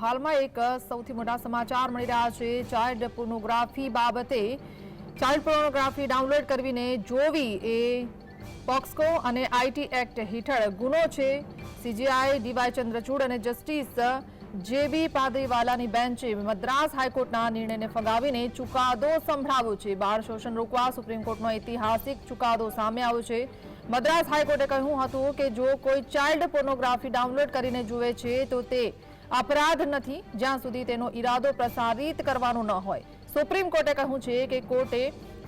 હાલમાં એક સૌથી મોટા સમાચાર મળી રહ્યા છે. ચાઇલ્ડ પોર્નોગ્રાફી બાબતે ચાઇલ્ડ પોર્નોગ્રાફી ડાઉનલોડ કરવીને જોવી એ પોક્સકો અને આઈટી એક્ટ હેઠળ ગુનો છે. સીજીઆઈ ડીવાય ચંદ્રચૂડ અને જસ્ટિસ જેબી પાદરીવાલાની બેન્ચે મદ્રાસ હાઈકોર્ટના નિર્ણયને ફગાવીને ચુકાદો સંભળાવ્યો છે. બાળ શોષણ રોકવા સુપ્રીમ કોર્ટનો ઐતિહાસિક ચુકાદો સામે આવ્યો છે. મદ્રાસ હાઈકોર્ટે કહ્યું હતું કે જો કોઈ ચાઇલ્ડ પોર્નોગ્રાફી ડાઉનલોડ કરીને જુએ છે, તો તે અપરાધ નથી, જ્યાં સુધી તેનો ઈરાદો પ્રસારિત કરવાનો ન હોય. સુપ્રીમ કોર્ટે કહ્યું છે કે કોર્ટે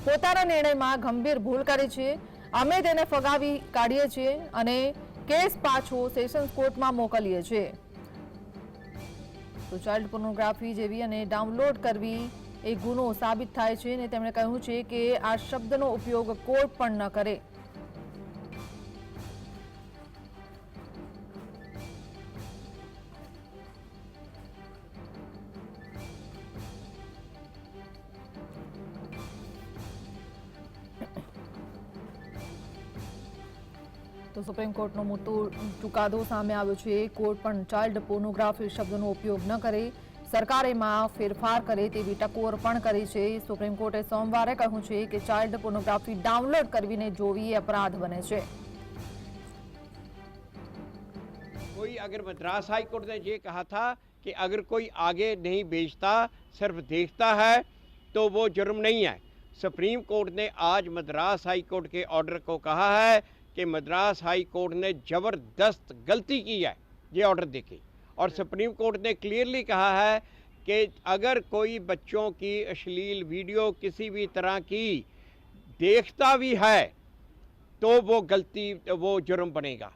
પોતાના નિર્ણયમાં ગંભીર ભૂલ કરી છે. અમે તેને ફગાવી કાઢીએ છીએ અને કેસ પાછો સેશન્સ કોર્ટમાં મોકલીએ છીએ. તો ચાઇલ્ડ પોર્નોગ્રાફી જેવી અને ડાઉનલોડ કરવી એ ગુનો સાબિત થાય છે અને તેમણે કહ્યું છે કે આ શબ્દનો ઉપયોગ કોર્ટ પણ ન કરે. તો સુપ્રીમ કોર્ટનો મોટો ચુકાદો સામે આવ્યો છે કોર્ટ પણ ચાઇલ્ડ પોર્નોગ્રાફી શબ્દનો ઉપયોગ ન કરે સરકાર એમાં ફેરફાર કરે તેવી ટકોર પણ કરી છે સુપ્રીમ કોર્ટે સોમવારે કહ્યું છે કે ચાઇલ્ડ પોર્નોગ્રાફી ડાઉનલોડ કરવીને જોવી એ અપરાધ બને છે कोई अगर मद्रास हाई कोर्ट ने ये कहा था कि अगर कोई आगे नहीं बेचता सिर्फ देखता है तो वो जुर्म नहीं है सुप्रीम कोर्ट ने आज मद्रास हाई कोर्ट के ऑर्डर को कहा है कि मद्रास हाई कोर्ट ने ज़बरदस्त गलती की है। ये ऑर्डर देके और सुप्रीम कोर्ट ने क्लियरली कहा है कि अगर कोई बच्चों की अश्लील वीडियो किसी भी तरह की देखता भी है तो वो गलती, वो जुर्म बनेगा।